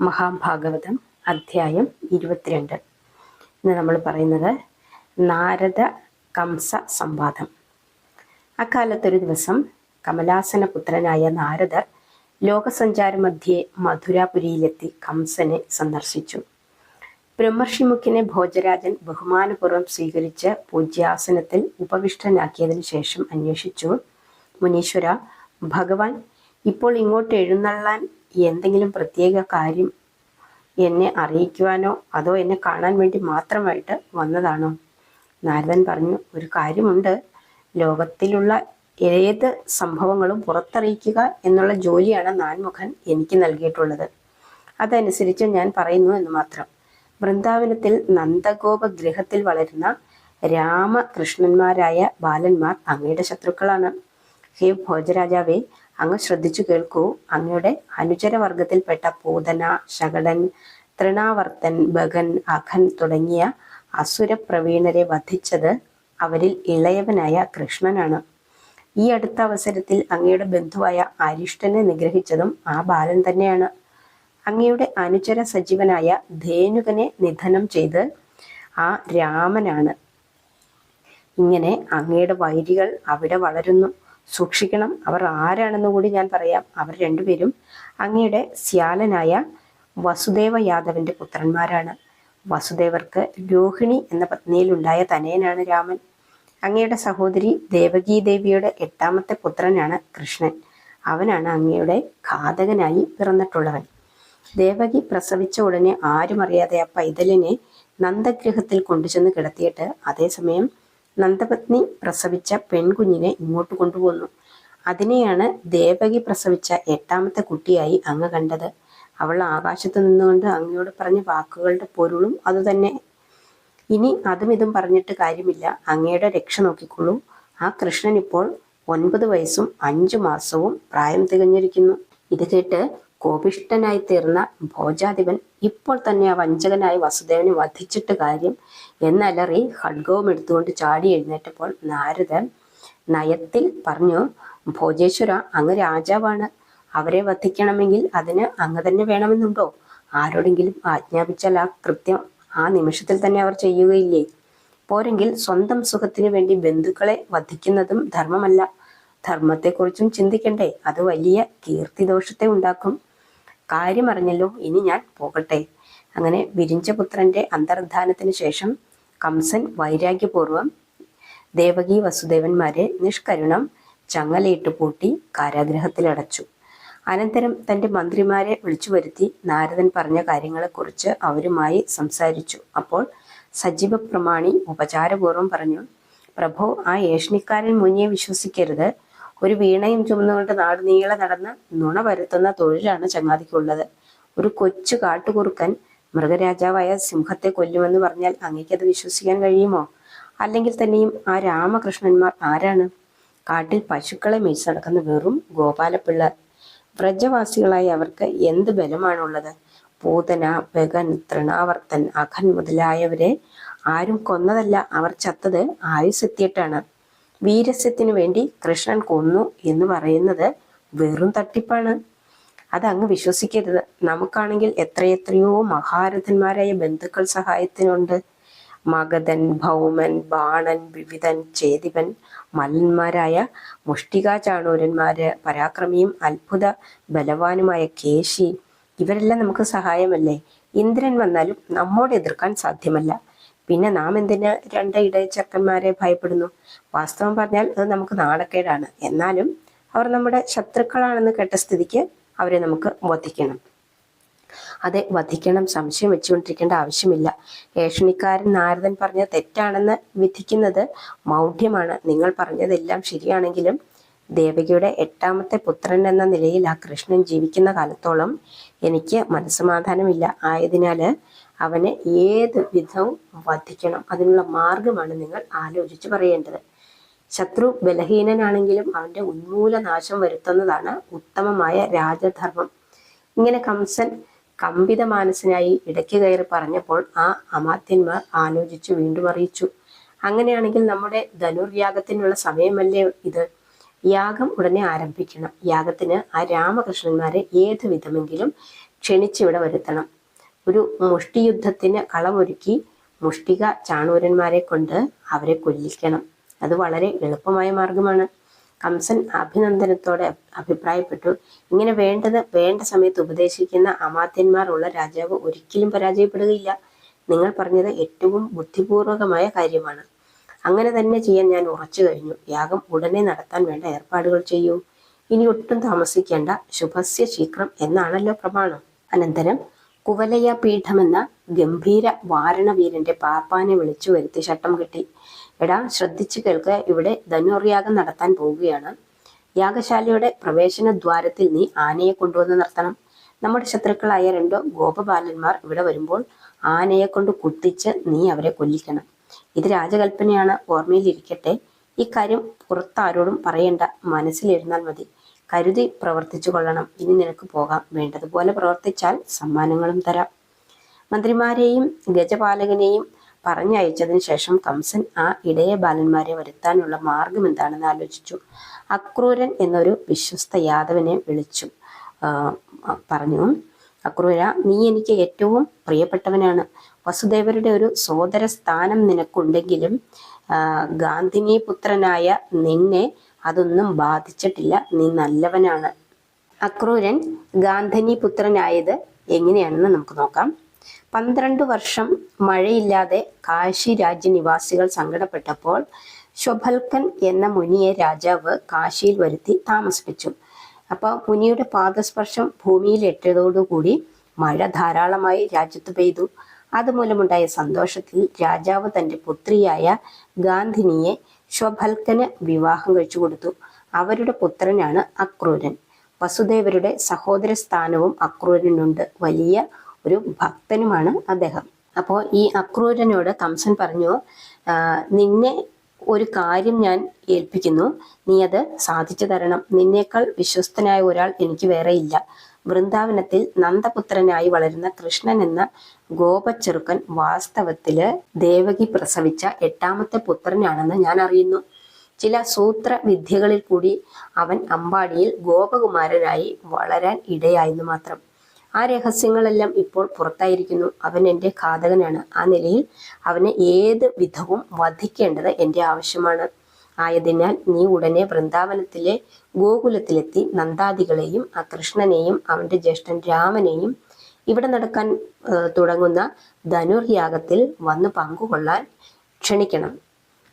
മഹാഭാഗവതം അധ്യായം ഇരുപത്തിരണ്ട്. ഇന്ന് നമ്മൾ പറയുന്നത് നാരദ കംസ സംവാദം. അക്കാലത്തൊരു ദിവസം കമലാസന പുത്രനായ നാരദർ ലോകസഞ്ചാരമധ്യേ മധുരാപുരിയിലെത്തി കംസനെ സന്ദർശിച്ചു. ബ്രഹ്മർഷിമുഖിനെ ഭോജരാജൻ ബഹുമാനപൂർവം സ്വീകരിച്ച് പൂജ്യാസനത്തിൽ ഉപവിഷ്ടനാക്കിയതിനു ശേഷം അന്വേഷിച്ചു. മുനീശ്വര ഭഗവാൻ ഇപ്പോൾ ഇങ്ങോട്ട് എഴുന്നള്ളാൻ എന്തെങ്കിലും പ്രത്യേക കാര്യം എന്നെ അറിയിക്കുവാനോ അതോ എന്നെ കാണാൻ വേണ്ടി മാത്രമായിട്ട് വന്നതാണോ? നാരദൻ പറഞ്ഞു ഒരു കാര്യമുണ്ട്. ലോകത്തിലുള്ള ഏത് സംഭവങ്ങളും പുറത്തറിയിക്കുക എന്നുള്ള ജോലിയാണ് നാൻമുഖൻ എനിക്ക് നൽകിയിട്ടുള്ളത്. അതനുസരിച്ച് ഞാൻ പറയുന്നു എന്ന് മാത്രം. വൃന്ദാവനത്തിൽ നന്ദഗോപ ഗൃഹത്തിൽ വളരുന്ന രാമകൃഷ്ണന്മാരായ ബാലന്മാർ അങ്ങയുടെ ശത്രുക്കളാണ്. ഹേ ഭോജരാജാവേ അങ്ങ് ശ്രദ്ധിച്ചു കേൾക്കൂ. അങ്ങയുടെ അനുചരവർഗത്തിൽപ്പെട്ട പൂതന ശകടൻ തൃണാവർത്തൻ ബഗൻ അഖൻ തുടങ്ങിയ അസുരപ്രവീണരെ വധിച്ചത് അവരിൽ ഇളയവനായ കൃഷ്ണനാണ്. ഈ അടുത്ത അവസരത്തിൽ അങ്ങയുടെ ബന്ധുവായ അരിഷ്ടനെ നിഗ്രഹിച്ചതും ആ ബാലൻ തന്നെയാണ്. അങ്ങയുടെ അനുചര സജീവനായ ധേനുകനെ നിധനം ചെയ്ത് ആ രാമനാണ്. ഇങ്ങനെ അങ്ങയുടെ വൈരികൾ അവിടെ വളരുന്നു. സൂക്ഷിക്കണം. അവർ ആരാണെന്ന് കൂടി ഞാൻ പറയാം. അവർ രണ്ടുപേരും അങ്ങയുടെ സ്യാലനായ വസുദേവ യാദവിന്റെ പുത്രന്മാരാണ്. വസുദേവർക്ക് രോഹിണി എന്ന പത്നിയിലുണ്ടായ തനയനാണ് രാമൻ. അങ്ങയുടെ സഹോദരി ദേവകീ ദേവിയുടെ എട്ടാമത്തെ പുത്രനാണ് കൃഷ്ണൻ. അവനാണ് അങ്ങയുടെ ഘാതകനായി പിറന്നിട്ടുള്ളവൻ. ദേവകി പ്രസവിച്ച ഉടനെ ആരും അറിയാതെ ആ പൈതലിനെ നന്ദഗൃഹത്തിൽ കൊണ്ടുചെന്ന് കിടത്തിയിട്ട് അതേസമയം നന്ദപത്നി പ്രസവിച്ച പെൺകുഞ്ഞിനെ ഇങ്ങോട്ട് കൊണ്ടുപോന്നു. അതിനെയാണ് ദേവകി പ്രസവിച്ച എട്ടാമത്തെ കുട്ടിയായി അങ്ങ് കണ്ടത്. അവൾ ആകാശത്ത് നിന്നുകൊണ്ട് അങ്ങയോട് പറഞ്ഞ വാക്കുകളുടെ പൊരുളും അതുതന്നെ ഇനി അതും ഇതും പറഞ്ഞിട്ട് കാര്യമില്ല. അങ്ങയുടെ രക്ഷ നോക്കിക്കൊള്ളൂ. ആ കൃഷ്ണൻ ഇപ്പോൾ ഒൻപത് വയസ്സും അഞ്ചു മാസവും പ്രായം തികഞ്ഞിരിക്കുന്നു. ഇത് കേട്ട് കോപിഷ്ടനായി തീർന്ന ഭോജാധിപൻ ഇപ്പോൾ തന്നെ ആ വഞ്ചകനായ വസുദേവനെ വധിച്ചിട്ട് കാര്യം എന്നലറി ഖഡ്ഗവും എടുത്തുകൊണ്ട് ചാടി എഴുന്നേറ്റപ്പോൾ നാരദൻ നയത്തിൽ പറഞ്ഞു ഭോജേശ്വര അങ്ങ് രാജാവാണ്. അവരെ വധിക്കണമെങ്കിൽ അതിന് അങ്ങ് തന്നെ വേണമെന്നുണ്ടോ? ആരോടെങ്കിലും ആജ്ഞാപിച്ചാൽ ആ കൃത്യം ആ നിമിഷത്തിൽ തന്നെ അവർ ചെയ്യുകയില്ലേ? പോരെങ്കിൽ സ്വന്തം സുഖത്തിനു വേണ്ടി ബന്ധുക്കളെ വധിക്കുന്നതും ധർമ്മമല്ല. ധർമ്മത്തെക്കുറിച്ചും ചിന്തിക്കണ്ടേ. അത് വലിയ കീർത്തിദോഷത്തെ ഉണ്ടാക്കും. കാര്യമറിഞ്ഞല്ലോ ഇനി ഞാൻ പോകട്ടെ. അങ്ങനെ വിരിഞ്ചപുത്രന്റെ അന്തർധാനത്തിന് ശേഷം കംസൻ വൈരാഗ്യപൂർവം ദേവകി വസുദേവന്മാരെ നിഷ്കരുണം ചങ്ങലയിട്ട് പൂട്ടി കാരാഗ്രഹത്തിലടച്ചു അനന്തരം തന്റെ മന്ത്രിമാരെ വിളിച്ചു വരുത്തി നാരദൻ പറഞ്ഞ കാര്യങ്ങളെക്കുറിച്ച് അവരുമായി സംസാരിച്ചു. അപ്പോൾ സജീവ പ്രമാണി ഉപചാരപൂർവം പറഞ്ഞു പ്രഭു ആ ഏഷണിക്കാരൻ മുന്നേ വിശ്വസിക്കരുത്. ഒരു വീണയും ചുമന്നുകൊണ്ട് നാട് നീളെ നടന്ന് നുണ വരുത്തുന്ന തൊഴിലാണ് ചങ്ങാതിക്കുള്ളത്. ഒരു കൊച്ചു കാട്ടുകുറുക്കൻ മൃഗരാജാവായ സിംഹത്തെ കൊല്ലുമെന്ന് പറഞ്ഞാൽ അങ്ങേക്കത് വിശ്വസിക്കാൻ കഴിയുമോ? അല്ലെങ്കിൽ തന്നെയും ആ രാമകൃഷ്ണന്മാർ ആരാണ്? കാട്ടിൽ പശുക്കളെ മേച്ച് നടക്കുന്ന വെറും ഗോപാലപ്പിള്ള വ്രജവാസികളായ അവർക്ക് എന്ത് ബലമാണുള്ളത്? പൂതന ബഗൻ തൃണാവർത്തൻ അഖൻ മുതലായവരെ ആരും കൊന്നതല്ല. അവർ ചത്തത് ആയുസെത്തിയിട്ടാണ്. വീരസ്യത്തിനു വേണ്ടി കൃഷ്ണൻ കൊന്നു എന്ന് പറയുന്നത് വെറും തട്ടിപ്പാണ്. അത് അങ്ങ് വിശ്വസിക്കരുത്. നമുക്കാണെങ്കിൽ എത്രയെത്രയോ മഹാരഥന്മാരായ ബന്ധുക്കൾ സഹായത്തിനുണ്ട്. മഗധൻ ഭൗമൻ ബാണൻ വിവിധൻ ചേതിവൻ മല്ലന്മാരായ മുഷ്ടികാചാണൂരന്മാര് പരാക്രമിയും അത്ഭുത ബലവാനുമായ കേശി ഇവരെല്ലാം നമുക്ക് സഹായമല്ലേ? ഇന്ദ്രൻ വന്നാലും നമ്മോട് എതിർക്കാൻ സാധ്യമല്ല. പിന്നെ നാം എന്തിന് രണ്ട് ഇടയച്ചക്കന്മാരെ ഭയപ്പെടുന്നു? വാസ്തവം പറഞ്ഞാൽ അത് നമുക്ക് നാണക്കേടാണ്. എന്നാലും അവർ നമ്മുടെ ശത്രുക്കളാണെന്ന് കേട്ട സ്ഥിതിക്ക് അവരെ നമുക്ക് വധിക്കണം. അതെ വധിക്കണം സംശയം വെച്ചുകൊണ്ടിരിക്കേണ്ട ആവശ്യമില്ല. ഏഷണിക്കാരൻ നാരദൻ പറഞ്ഞ തെറ്റാണെന്ന് വിധിക്കുന്നത് മൗഢ്യമാണ്. നിങ്ങൾ പറഞ്ഞതെല്ലാം ശരിയാണെങ്കിലും ദേവകിയുടെ എട്ടാമത്തെ പുത്രൻ എന്ന നിലയിൽ ആ കൃഷ്ണൻ ജീവിക്കുന്ന കാലത്തോളം എനിക്ക് മനസ്സമാധാനമില്ല. ആയതിനാൽ അവനെ ഏത് വിധവും വധിക്കണം. അതിനുള്ള മാർഗമാണ് നിങ്ങൾ ആലോചിച്ച് പറയേണ്ടത്. ശത്രു ബലഹീനനാണെങ്കിലും അവന്റെ ഉന്മൂല നാശം വരുത്തുന്നതാണ് ഉത്തമമായ രാജധർമ്മം. ഇങ്ങനെ കംസൻ കമ്പിത മാനസനായി ഇടയ്ക്ക് കയറി പറഞ്ഞപ്പോൾ ആ അമാത്യന്മാർ ആലോചിച്ചു വീണ്ടും അറിയിച്ചു. അങ്ങനെയാണെങ്കിൽ നമ്മുടെ ധനുർയാഗത്തിനുള്ള സമയമല്ലേ ഇത്? യാഗം ഉടനെ ആരംഭിക്കണം. യാഗത്തിന് ആ രാമകൃഷ്ണന്മാരെ ഏത് വിധമെങ്കിലും ക്ഷണിച്ചിവിടെ വരുത്തണം. ഒരു മുഷ്ടിയുദ്ധത്തിന് കളമൊരുക്കി മുഷ്ടിക ചാണൂരന്മാരെ കൊണ്ട് അവരെ കൊല്ലിക്കണം. അത് വളരെ എളുപ്പമായ മാർഗമാണ് കംസൻ അഭിനന്ദനത്തോടെ അഭിപ്രായപ്പെട്ടു. ഇങ്ങനെ വേണ്ടത് വേണ്ട സമയത്ത് ഉപദേശിക്കുന്ന അമാത്യന്മാർ ഉള്ള രാജാവ് ഒരിക്കലും പരാജയപ്പെടുകയില്ല. നിങ്ങൾ പറഞ്ഞത് ഏറ്റവും ബുദ്ധിപൂർവകമായ കാര്യമാണ്. അങ്ങനെ തന്നെ ചെയ്യാൻ ഞാൻ ഉറച്ചു കഴിഞ്ഞു. യാഗം ഉടനെ നടത്താൻ വേണ്ട ഏർപ്പാടുകൾ ചെയ്യൂ. ഇനി ഒട്ടും താമസിക്കേണ്ട ശുഭസ്യ ശീഘ്രം എന്നാണല്ലോ പ്രമാണം. അനന്തരം കുവലയ പീഠമെന്ന ഗംഭീര വാരണവീരന്റെ പാപ്പാനെ വിളിച്ചു വരുത്തി ശട്ടം കെട്ടി. എടാ ശ്രദ്ധിച്ചു കേൾക്കുക ഇവിടെ ധനുർയാഗം നടത്താൻ പോവുകയാണ്. യാഗശാലയുടെ പ്രവേശന ദ്വാരത്തിൽ നീ ആനയെ കൊണ്ടുവന്ന് നിർത്തണം. നമ്മുടെ ശത്രുക്കളായ രണ്ടോ ഗോപബാലന്മാർ ഇവിടെ വരുമ്പോൾ ആനയെ കൊണ്ട് കുത്തിച്ച് നീ അവരെ കൊല്ലിക്കണം. ഇത് രാജകൽപ്പനയാണ് ഓർമ്മയിലിരിക്കട്ടെ ഇക്കാര്യം പുറത്താരോടും പറയേണ്ട മനസ്സിലിരുന്നാൽ മതി. കരുതി പ്രവർത്തിച്ചു കൊള്ളണം. ഇനി നിനക്ക് പോകാം. വേണ്ടതുപോലെ പ്രവർത്തിച്ചാൽ സമ്മാനങ്ങളും തരാം. മന്ത്രിമാരെയും ഗജപാലകനെയും പറഞ്ഞയച്ചതിന് ശേഷം കംസൻ ആ ഇടയ ബാലന്മാരെ വരുത്താനുള്ള മാർഗം എന്താണെന്ന് ആലോചിച്ചു. അക്രൂരൻ എന്നൊരു വിശ്വസ്ത യാദവനെ വിളിച്ചു. പറഞ്ഞു അക്രൂര നീ എനിക്ക് ഏറ്റവും പ്രിയപ്പെട്ടവനാണ്. വസുദേവരുടെ ഒരു സോദര സ്ഥാനം നിനക്കുണ്ടെങ്കിലും ഗാന്ധിനി പുത്രനായ നിന്നെ അതൊന്നും ബാധിച്ചിട്ടില്ല. നീ നല്ലവനാണ്. അക്രൂരൻ ഗാന്ധിനി പുത്രനായത് എങ്ങനെയാണെന്ന് നമുക്ക് നോക്കാം. പന്ത്രണ്ട് വർഷം മഴയില്ലാതെ കാശി രാജ്യനിവാസികൾ സങ്കടപ്പെട്ടപ്പോൾ ശൊഭൽക്കൻ എന്ന മുനിയെ രാജാവ് കാശിയിൽ വരുത്തി താമസിപ്പിച്ചു. അപ്പോൾ മുനിയുടെ പാദസ്പർശം ഭൂമിയിൽ എട്ടിയതോടുകൂടി മഴ ധാരാളമായി രാജ്യത്ത് പെയ്തു. അതുമൂലമുണ്ടായ സന്തോഷത്തിൽ രാജാവ് തന്റെ പുത്രിയായ ഗാന്ധിനിയെ ശ്വഭൽക്കന് വിവാഹം കഴിച്ചു കൊടുത്തു. അവരുടെ പുത്രനാണ് അക്രൂരൻ. വസുദേവരുടെ സഹോദര സ്ഥാനവും അക്രൂരനുണ്ട്. വലിയ ഒരു ഭക്തനുമാണ് അദ്ദേഹം. അപ്പോൾ ഈ അക്രൂരനോട് കംസൻ പറഞ്ഞു നിന്നെ ഒരു കാര്യം ഞാൻ ഏൽപ്പിക്കുന്നു. നീ അത് സാധിച്ചു തരണം. നിന്നേക്കാൾ വിശ്വസ്തനായ ഒരാൾ എനിക്ക് വേറെയില്ല വൃന്ദാവനത്തിൽ നന്ദപുത്രനായി വളരുന്ന കൃഷ്ണൻ എന്ന ഗോപച്ചെറുക്കൻ വാസ്തവത്തിൽ ദേവകി പ്രസവിച്ച എട്ടാമത്തെ പുത്രനാണെന്ന് ഞാൻ അറിയുന്നു. ചില സൂത്ര വിദ്യകളിൽ കൂടി അവൻ അമ്പാടിയിൽ ഗോപകുമാരനായി വളരാൻ ഇടയായെന്ന് മാത്രം. ആ രഹസ്യങ്ങളെല്ലാം ഇപ്പോൾ പുറത്തായിരിക്കുന്നു. അവൻ എന്റെ ഘാതകനാണ്. ആ നിലയിൽ അവനെ ഏത് വിധവും വധിക്കേണ്ടത് എന്റെ ആവശ്യമാണ്. ആയതിനാൽ നീ ഉടനെ വൃന്ദാവനത്തിലെ ഗോകുലത്തിലെത്തി നന്ദാദികളെയും ആ കൃഷ്ണനെയും അവന്റെ ജ്യേഷ്ഠൻ രാമനെയും ഇവിടെ നടക്കാൻ തുടങ്ങുന്ന ധനുർയാഗത്തിൽ വന്ന് പങ്കുകൊള്ളാൻ ക്ഷണിക്കണം.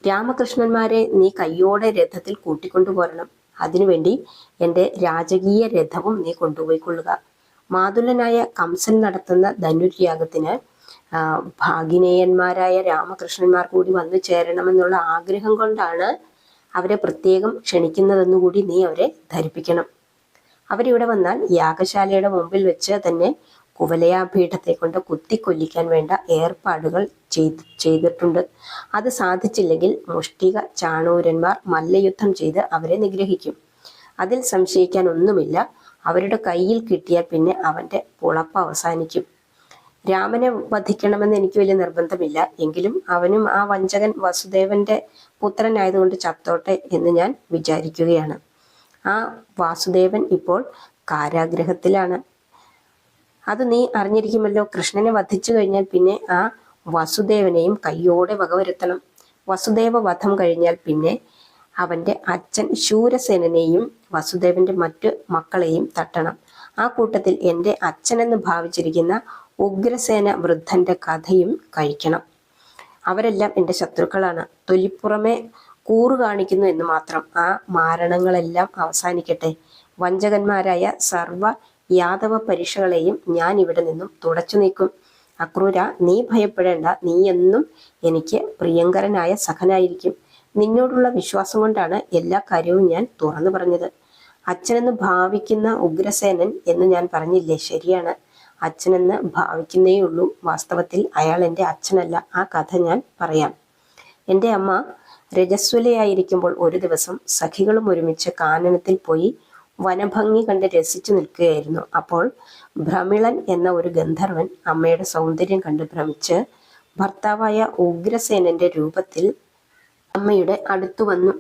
രാമകൃഷ്ണന്മാരെ നീ കയ്യോടെ രഥത്തിൽ കൂട്ടിക്കൊണ്ടുപോരണം. അതിനുവേണ്ടി എന്റെ രാജകീയ രഥവും നീ കൊണ്ടുപോയിക്കൊള്ളുക. മാതുലനായ കംസൻ നടത്തുന്ന ധനുര്യാഗത്തിന് ഭാഗിനേയന്മാരായ രാമകൃഷ്ണന്മാർ കൂടി വന്നു ചേരണമെന്നുള്ള ആഗ്രഹം കൊണ്ടാണ് അവരെ പ്രത്യേകം ക്ഷണിക്കുന്നതെന്നുകൂടി നീ അവരെ ധരിപ്പിക്കണം. അവരിവിടെ വന്നാൽ യാഗശാലയുടെ മുമ്പിൽ വെച്ച് തന്നെ കുവലയാപീഠത്തെ കൊണ്ട് കുത്തിക്കൊല്ലിക്കാൻ വേണ്ട ഏർപ്പാടുകൾ ചെയ്ത് ചെയ്തിട്ടുണ്ട്. അത് സാധിച്ചില്ലെങ്കിൽ മുഷ്ടിക ചാണൂരന്മാർ മല്ലയുദ്ധം ചെയ്ത് അവരെ നിഗ്രഹിക്കും. അതിൽ സംശയിക്കാൻ ഒന്നുമില്ല. അവരുടെ കയ്യിൽ കിട്ടിയാൽ പിന്നെ അവന്റെ പുളപ്പ് അവസാനിക്കും. രാമനെ വധിക്കണമെന്ന് എനിക്ക് വലിയ നിർബന്ധമില്ല. എങ്കിലും അവനും ആ വഞ്ചകൻ വസുദേവന്റെ പുത്രനായതുകൊണ്ട് ചത്തോട്ടെ എന്ന് ഞാൻ വിചാരിക്കുകയാണ്. ആ വാസുദേവൻ ഇപ്പോൾ കാരാഗ്രഹത്തിലാണ്. അത് നീ അറിഞ്ഞിരിക്കുമല്ലോ. കൃഷ്ണനെ വധിച്ചു കഴിഞ്ഞാൽ പിന്നെ ആ വസുദേവനെയും കയ്യോടെ വകവരുത്തണം. വസുദേവ വധം കഴിഞ്ഞാൽ പിന്നെ അവന്റെ അച്ഛൻ ശൂരസേനനെയും വസുദേവന്റെ മറ്റു മക്കളെയും തട്ടണം. ആ കൂട്ടത്തിൽ എന്റെ അച്ഛനെന്ന് ഭാവിച്ചിരിക്കുന്ന ഉഗ്രസേന വൃദ്ധന്റെ കഥയും കഴിക്കണം. അവരെല്ലാം എന്റെ ശത്രുക്കളാണ്. തൊലിപ്പുറമെ കൂറു കാണിക്കുന്നു എന്ന് മാത്രം. ആ മാരണങ്ങളെല്ലാം അവസാനിക്കട്ടെ. വഞ്ചകന്മാരായ സർവ യാദവ പരീക്ഷകളെയും ഞാൻ ഇവിടെ നിന്നും തുടച്ചു നീക്കും. അക്രൂര നീ ഭയപ്പെടേണ്ട. നീ എന്നും എനിക്ക് പ്രിയങ്കരനായ സഖനായിരിക്കും. നിന്നോടുള്ള വിശ്വാസം കൊണ്ടാണ് എല്ലാ കാര്യവും ഞാൻ തുറന്നു പറഞ്ഞത്. അച്ഛനെന്ന് ഭാവിക്കുന്ന ഉഗ്രസേനൻ എന്ന് ഞാൻ പറഞ്ഞില്ലേ? ശരിയാണ്. അച്ഛനെന്ന് ഭാവിക്കുന്നേ ഉള്ളൂ. വാസ്തവത്തിൽ അയാൾ എന്റെ അച്ഛനല്ല. ആ കഥ ഞാൻ പറയാം. എന്റെ അമ്മ രജസ്വലയായിരിക്കുമ്പോൾ ഒരു ദിവസം സഖികളും ഒരുമിച്ച് കാനനത്തിൽ പോയി വനഭംഗി കണ്ട് രസിച്ചു നിൽക്കുകയായിരുന്നു. അപ്പോൾ ഭ്രമിളൻ എന്ന ഒരു ഗന്ധർവൻ അമ്മയുടെ സൗന്ദര്യം കണ്ട് ഭ്രമിച്ച് ഭർത്താവായ ഉഗ്രസേനന്റെ രൂപത്തിൽ അമ്മയുടെ അടുത്തു വന്നു.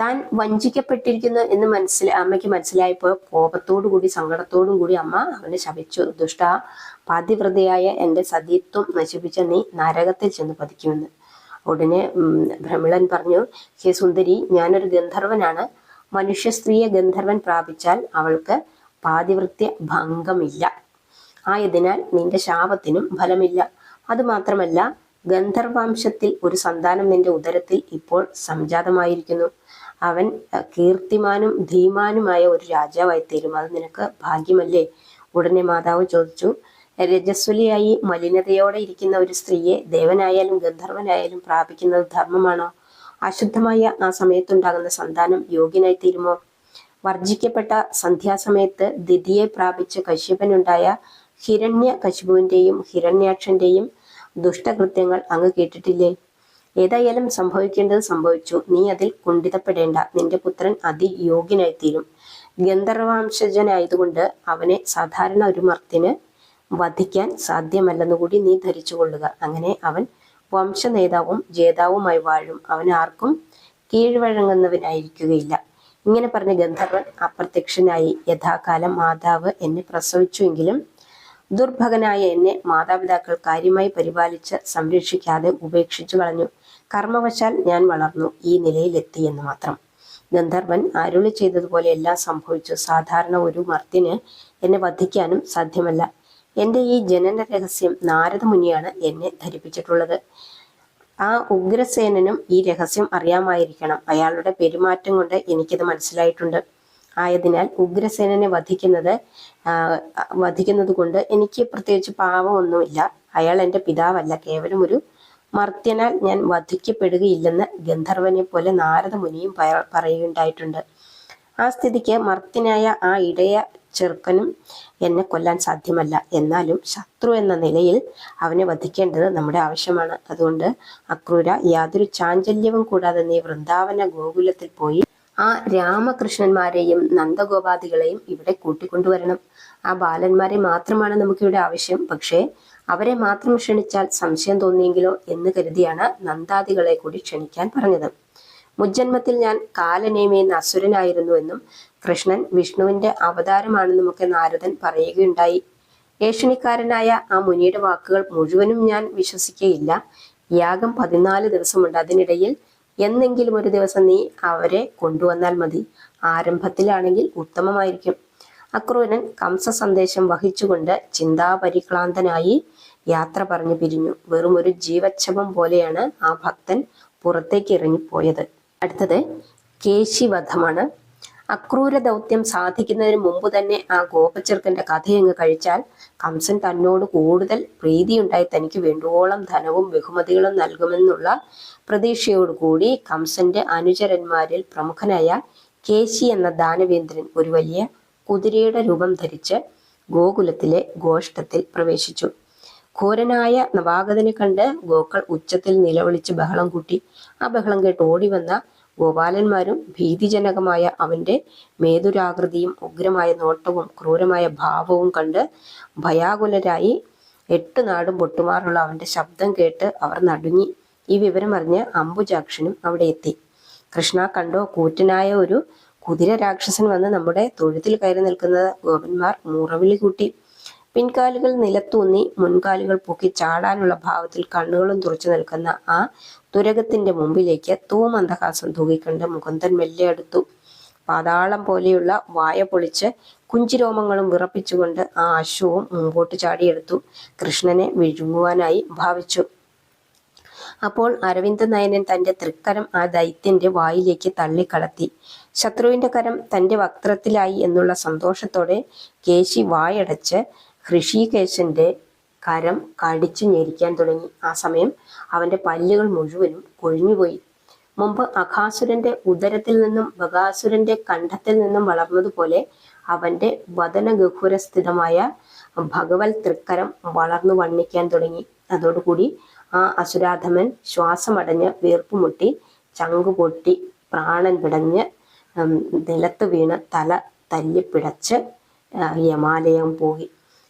താൻ വഞ്ചിക്കപ്പെട്ടിരിക്കുന്നു എന്ന് മനസ്സിൽ അമ്മയ്ക്ക് മനസ്സിലായപ്പോൾ കോപത്തോടു കൂടി സങ്കടത്തോടും കൂടി അമ്മ അവനെ ശപിച്ചു. ദുഷ്ട പാതിവ്രതയായ എന്റെ സതീത്വം നശിപ്പിച്ച നീ നരകത്തിൽ ചെന്ന് പതിക്കുമെന്ന്. ഉടനെ ഭ്രമിളൻ പറഞ്ഞു ഹേ സുന്ദരി ഞാനൊരു ഗന്ധർവനാണ്. മനുഷ്യ സ്ത്രീയെ ഗന്ധർവൻ പ്രാപിച്ചാൽ അവൾക്ക് പാതിവൃത്യ ഭംഗമില്ല. ആയതിനാൽ നിന്റെ ശാപത്തിനും ഫലമില്ല. അതുമാത്രമല്ല ഗന്ധർവാംശത്തിൽ ഒരു സന്താനം നിന്റെ ഉദരത്തിൽ ഇപ്പോൾ സംജാതമായിരിക്കുന്നു. അവൻ കീർത്തിമാനും ധീമാനുമായ ഒരു രാജാവായി തീരും. അത് നിനക്ക് ഭാഗ്യമല്ലേ? ഉടനെ മാതാവ് ചോദിച്ചു. രജസ്വലിയായി മലിനതയോടെ ഇരിക്കുന്ന ഒരു സ്ത്രീയെ ദേവനായാലും ഗന്ധർവനായാലും പ്രാപിക്കുന്നത് ധർമ്മമാണോ? അശുദ്ധമായ ആ സമയത്തുണ്ടാകുന്ന സന്താനം യോഗ്യനായി തീരുമോ? വർജിക്കപ്പെട്ട സന്ധ്യാസമയത്ത് ദിതിയെ പ്രാപിച്ച കശ്യപനുണ്ടായ ഹിരണ്യ കശുപുവിന്റെയും ഹിരണ്യാക്ഷന്റെയും ദുഷ്ടകൃത്യങ്ങൾ അങ്ങ് കേട്ടിട്ടില്ലേ? ഏതായാലും സംഭവിക്കേണ്ടത് സംഭവിച്ചു. നീ അതിൽ കുണ്ഠിതപ്പെടേണ്ട. നിന്റെ പുത്രൻ അതിയോഗ്യനായിത്തീരും. ഗന്ധർവാംശജനായതുകൊണ്ട് അവനെ സാധാരണ ഒരു മർത്തിന് വധിക്കാൻ സാധ്യമല്ലെന്നുകൂടി നീ ധരിച്ചുകൊള്ളുക. അങ്ങനെ അവൻ വംശനേതാവും ജേതാവുമായി വാഴും. അവൻ ആർക്കും കീഴ്വഴങ്ങുന്നവനായിരിക്കുകയില്ല. ഇങ്ങനെ പറഞ്ഞ ഗന്ധർവൻ അപ്രത്യക്ഷനായി. യഥാകാലം മാതാവ് എന്നെ പ്രസവിച്ചുവെങ്കിലും ദുർഭകനായ എന്നെ മാതാപിതാക്കൾ കാര്യമായി പരിപാലിച്ച് സംരക്ഷിക്കാതെ ഉപേക്ഷിച്ചു കളഞ്ഞു. കർമ്മവശാൽ ഞാൻ വളർന്നു ഈ നിലയിലെത്തി എന്ന് മാത്രം. ഗന്ധർവൻ അരുളി ചെയ്തതുപോലെ എല്ലാം സംഭവിച്ചു. സാധാരണ ഒരു മർത്തിന് എന്നെ വധിക്കാനും സാധ്യമല്ല. എന്റെ ഈ ജനന രഹസ്യം നാരദ മുനിയാണ് എന്നെ ധരിപ്പിച്ചിട്ടുള്ളത്. ആ ഉഗ്രസേനനും ഈ രഹസ്യം അറിയാമായിരിക്കണം. അയാളുടെ പെരുമാറ്റം കൊണ്ട് എനിക്കത് മനസ്സിലായിട്ടുണ്ട്. ആയതിനാൽ ഉഗ്രസേനനെ വധിക്കുന്നത് വധിക്കുന്നത് കൊണ്ട് എനിക്ക് പ്രത്യേകിച്ച് പാവമൊന്നുമില്ല അയാൾ എന്റെ പിതാവല്ല. കേവലം ഒരു മർത്യനാൽ ഞാൻ വധിക്കപ്പെടുകയില്ലെന്ന് ഗന്ധർവനെ പോലെ നാരദ മുനിയും പറയുകയുണ്ടായിട്ടുണ്ട്. ആ സ്ഥിതിക്ക് മർത്യനായ ആ ഇടയ ചെറുക്കനും എന്നെ കൊല്ലാൻ സാധ്യമല്ല. എന്നാലും ശത്രു എന്ന നിലയിൽ അവനെ വധിക്കേണ്ടത് നമ്മുടെ ആവശ്യമാണ്. അതുകൊണ്ട് അക്രൂര യാതൊരു ചാഞ്ചല്യവും കൂടാതെ നീ വൃന്ദാവന ഗോകുലത്തിൽ പോയി ആ രാമകൃഷ്ണന്മാരെയും നന്ദഗോപാദികളെയും ഇവിടെ കൂട്ടിക്കൊണ്ടുവരണം. ആ ബാലന്മാരെ മാത്രമാണ് നമുക്കിവിടെ ആവശ്യം. പക്ഷേ അവരെ മാത്രം ക്ഷണിച്ചാൽ സംശയം തോന്നിയെങ്കിലോ എന്ന് കരുതിയാണ് നന്ദാദികളെ കൂടി ക്ഷണിക്കാൻ പറഞ്ഞത്. മുജ്ജന്മത്തിൽ ഞാൻ കാലനേമിയെന്ന അസുരനായിരുന്നുവെന്നും കൃഷ്ണൻ വിഷ്ണുവിന്റെ അവതാരമാണെന്നുമൊക്കെ നാരദൻ പറയുകയുണ്ടായി. ഏഷണിക്കാരനായ ആ മുനിയുടെ വാക്കുകൾ മുഴുവനും ഞാൻ വിശ്വസിക്കുകയില്ല. യാഗം പതിനാല് ദിവസമുണ്ട്. അതിനിടയിൽ എന്നെങ്കിലും ഒരു ദിവസം നീ അവരെ കൊണ്ടുവന്നാൽ മതി. ആരംഭത്തിലാണെങ്കിൽ ഉത്തമമായിരിക്കും. അക്രൂരൻ കംസ സന്ദേശം വഹിച്ചുകൊണ്ട് ചിന്താപരിക്ലാന്തനായി യാത്ര പറഞ്ഞു പിരിഞ്ഞു. വെറും ഒരു ജീവച്ഛവം പോലെയാണ് ആ ഭക്തൻ പുറത്തേക്ക് ഇറങ്ങിപ്പോയത്. അടുത്തത് കേശിവധമാണ്. അക്രൂര ദൗത്യം സാധിക്കുന്നതിന് മുമ്പ് തന്നെ ആ ഗോപച്ചെറുക്കന്റെ കഥയങ്ങ് കഴിച്ചാൽ കംസൻ തന്നോട് കൂടുതൽ പ്രീതിയുണ്ടായി തനിക്ക് വേണ്ടുവോളം ധനവും ബഹുമതികളും നൽകുമെന്നുള്ള പ്രതീക്ഷയോടുകൂടി കംസന്റെ അനുചരന്മാരിൽ പ്രമുഖനായ കേശി എന്ന ദാനവേന്ദ്രൻ ഒരു വലിയ കുതിരയുടെ രൂപം ധരിച്ച് ഗോകുലത്തിലെ ഗോഷ്ടത്തിൽ പ്രവേശിച്ചു. ഘോരനായ നവാഗതനെ കണ്ട് ഗോക്കൾ ഉച്ചത്തിൽ നിലവിളിച്ച് ബഹളം കൂട്ടി. ആ ബഹളം കേട്ട് ഓടി വന്ന ഗോപാലന്മാരും ഭീതിജനകമായ അവന്റെ മേതുരാകൃതിയും ഉഗ്രമായ നോട്ടവും ക്രൂരമായ ഭാവവും കണ്ട് ഭയാകുലരായി എട്ട് നാടും പൊട്ടുമാറുള്ള അവന്റെ ശബ്ദം കേട്ട് അവർ നടുങ്ങി. ഈ വിവരമറിഞ്ഞ് അംബുജാക്ഷനും അവിടെ എത്തി. കൃഷ്ണ കണ്ടോ കൂറ്റനായ ഒരു കുതിര രാക്ഷസൻ വന്ന് നമ്മുടെ തൊഴുത്തിൽ കയറി നിൽക്കുന്നത്? ഗോപന്മാർ മുറവിളി കൂട്ടി. പിൻകാലുകൾ നിലത്തൂന്നി മുൻകാലുകൾ പൊക്കി ചാടാനുള്ള ഭാവത്തിൽ കണ്ണുകളും തുറച്ചു നിൽക്കുന്ന ആ തുരകത്തിന്റെ മുമ്പിലേക്ക് തൂമന്ദഹാസം തൂകിക്കണ്ട് മുകുന്ദൻ മെല്ലെ അടുത്തു. പാതാളം പോലെയുള്ള വായ പൊളിച്ച് കുഞ്ചിരോമങ്ങളും വിറപ്പിച്ചുകൊണ്ട് ആ അശ്വവും മുമ്പോട്ട് ചാടിയെടുത്തു. കൃഷ്ണനെ വിഴുങ്ങുവാനായി ഭാവിച്ചു. അപ്പോൾ അരവിന്ദ നയനൻ തന്റെ തൃക്കരം ആ ദൈത്യന്റെ വായിലേക്ക് തള്ളിക്കടത്തി ശത്രുവിന്റെ കരം തന്റെ വക്രത്തിലായി എന്നുള്ള സന്തോഷത്തോടെ കേശി വായടച്ച് ഹൃഷികേശന്റെ കരം കടിച്ചു ഞെരിക്കാൻ തുടങ്ങി. ആ സമയം അവന്റെ പല്ലുകൾ മുഴുവനും കൊഴിഞ്ഞുപോയി. മുമ്പ് അഖാസുരന്റെ ഉദരത്തിൽ നിന്നും ബകാസുരന്റെ കണ്ഠത്തിൽ നിന്നും വളർന്നതുപോലെ അവന്റെ വദനഗഹുരസ്ഥിതമായ ഭഗവത് തൃക്കരം വളർന്നു വണ്ണിക്കാൻ തുടങ്ങി. അതോടുകൂടി ആ അസുരാധമൻ ശ്വാസമടഞ്ഞ് വീർപ്പുമുട്ടി ചങ്കു പൊട്ടി പ്രാണൻ പിടഞ്ഞ് നിലത്ത് വീണ് തല തല്ലിപ്പിടച്ച് യമാലയം പോയി.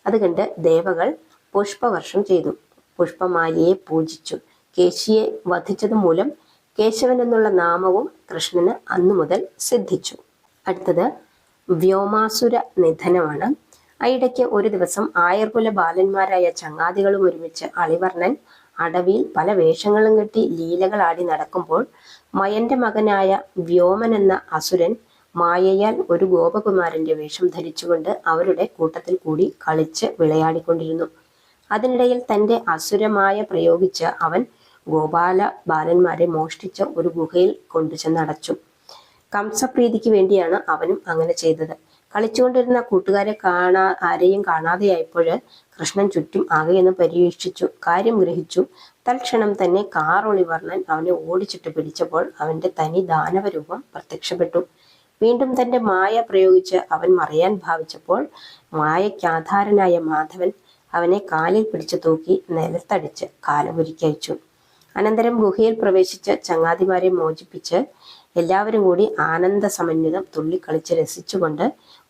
അത് കണ്ട് ദേവകൾ പുഷ്പവർഷം ചെയ്തു. പുഷ്പമാലയെ പൂജിച്ചു. കേശിയെ വധിച്ചത് മൂലം കേശവൻ എന്നുള്ള നാമവും കൃഷ്ണന് അന്നു മുതൽ സിദ്ധിച്ചു. അടുത്തത് വ്യോമാസുര നിധനമാണ്. അയിടയ്ക്ക് ഒരു ദിവസം ആയർകുല ബാലന്മാരായ ചങ്ങാതികളും ഒരുമിച്ച് അളിവർണൻ അടവിയിൽ പല വേഷങ്ങളും കെട്ടി ലീലകളാടി നടക്കുമ്പോൾ മയന്റെ മകനായ വ്യോമൻ എന്ന അസുരൻ മായയാൽ ഒരു ഗോപകുമാരന്റെ വേഷം ധരിച്ചുകൊണ്ട് അവരുടെ കൂട്ടത്തിൽ കൂടി കളിച്ച് വിളയാടിക്കൊണ്ടിരുന്നു. അതിനിടയിൽ തന്റെ അസുരമായ പ്രയോഗിച്ച് അവൻ ഗോപാല ബാലന്മാരെ മോഷ്ടിച്ച ഒരു ഗുഹയിൽ കൊണ്ടുചെന്നടച്ചു കംസപ്രീതിക്ക് വേണ്ടിയാണ് അവനും അങ്ങനെ ചെയ്തത്. കളിച്ചുകൊണ്ടിരുന്ന കൂട്ടുകാരെ കാണാ ആരെയും കാണാതെയായപ്പോൾ കൃഷ്ണൻ ചുറ്റും ആകെയെന്ന് പരീക്ഷിച്ചു. കാര്യം ഗ്രഹിച്ചു. തൽക്ഷണം തന്നെ കാറൊളിവർണൻ അവനെ ഓടിച്ചിട്ട് പിടിച്ചപ്പോൾ അവന്റെ തനി ദാനവരൂപം പ്രത്യക്ഷപ്പെട്ടു. വീണ്ടും തന്റെ മായ പ്രയോഗിച്ച് അവൻ മറിയാൻ ഭാവിച്ചപ്പോൾ മായയ്ക്കാധാരനായ മാധവൻ അവനെ കാലിൽ പിടിച്ചു തൂക്കി നിലത്തടിച്ച് കാലപുരിക്കയച്ചു അനന്തരം ഗുഹയിൽ പ്രവേശിച്ച് ചങ്ങാതിമാരെ മോചിപ്പിച്ച് എല്ലാവരും കൂടി ആനന്ദ സമന്വിതം തുള്ളിക്കളിച്ച് രസിച്ചുകൊണ്ട്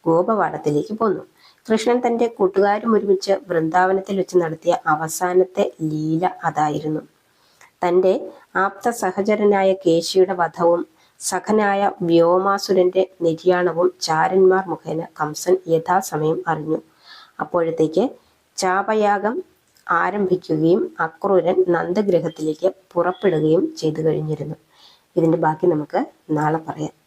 ഗോപവാടത്തിലേക്ക് പോന്നു. കൃഷ്ണൻ തന്റെ കൂട്ടുകാരും ഒരുമിച്ച് വൃന്ദാവനത്തിൽ വെച്ച് നടത്തിയ അവസാനത്തെ ലീല അതായിരുന്നു. തന്റെ ആപ്ത സഹചരനായ കേശിയുടെ വധവും സഖനായ വ്യോമാസുരന്റെ നിര്യാണവും ചാരന്മാർ മുഖേന കംസൻ യഥാസമയം അറിഞ്ഞു. അപ്പോഴത്തേക്ക് ചാപയാഗം ആരംഭിക്കുകയും അക്രൂരൻ നന്ദഗ്രഹത്തിലേക്ക് പുറപ്പെടുകയും ചെയ്തു കഴിഞ്ഞിരുന്നു. ഇതിന്റെ ബാക്കി നമുക്ക് നാളെ പറയാം.